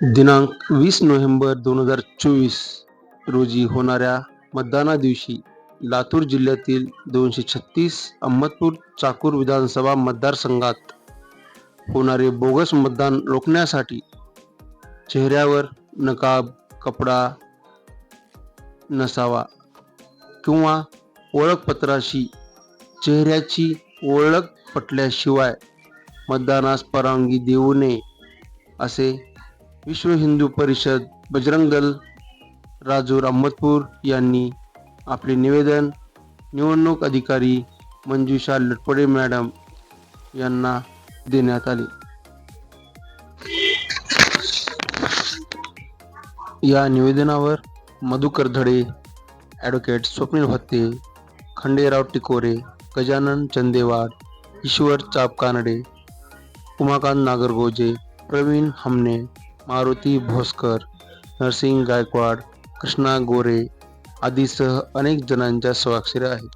दिनांक वीस नोव्हेंबर दोन हजार चोवीस रोजी होणाऱ्या मतदाना दिवशी लातूर जिल्ह्यातील दोनशे छत्तीस अहमदपूर चाकूर विधानसभा मतदारसंघात होणारे बोगस मतदान रोखण्यासाठी चेहऱ्यावर नकाब कपडा नसावा किंवा ओळखपत्राशी चेहऱ्याची ओळख पटल्याशिवाय मतदानास परवानगी देऊ नये असे विश्व हिंदू परिषद बजरंग दल राजूर अहमदपूर यांनी आपले निवेदन निवडणूक अधिकारी मंजुषा लटपडे मॅडम यांना देण्यात आले. या निवेदनावर मधुकर धडे ॲडव्होकेट स्वप्नील भत्ते खंडेराव टिकोरे गजानन चंदेवाड ईश्वर चाप कानडे उमाकांत नागरगोजे प्रवीण हमने मारुती भोसकर नरसिंग गायकवाड कृष्णा गोरे आदीसह अनेक जणांच्या स्वाक्षऱ्या आहेत.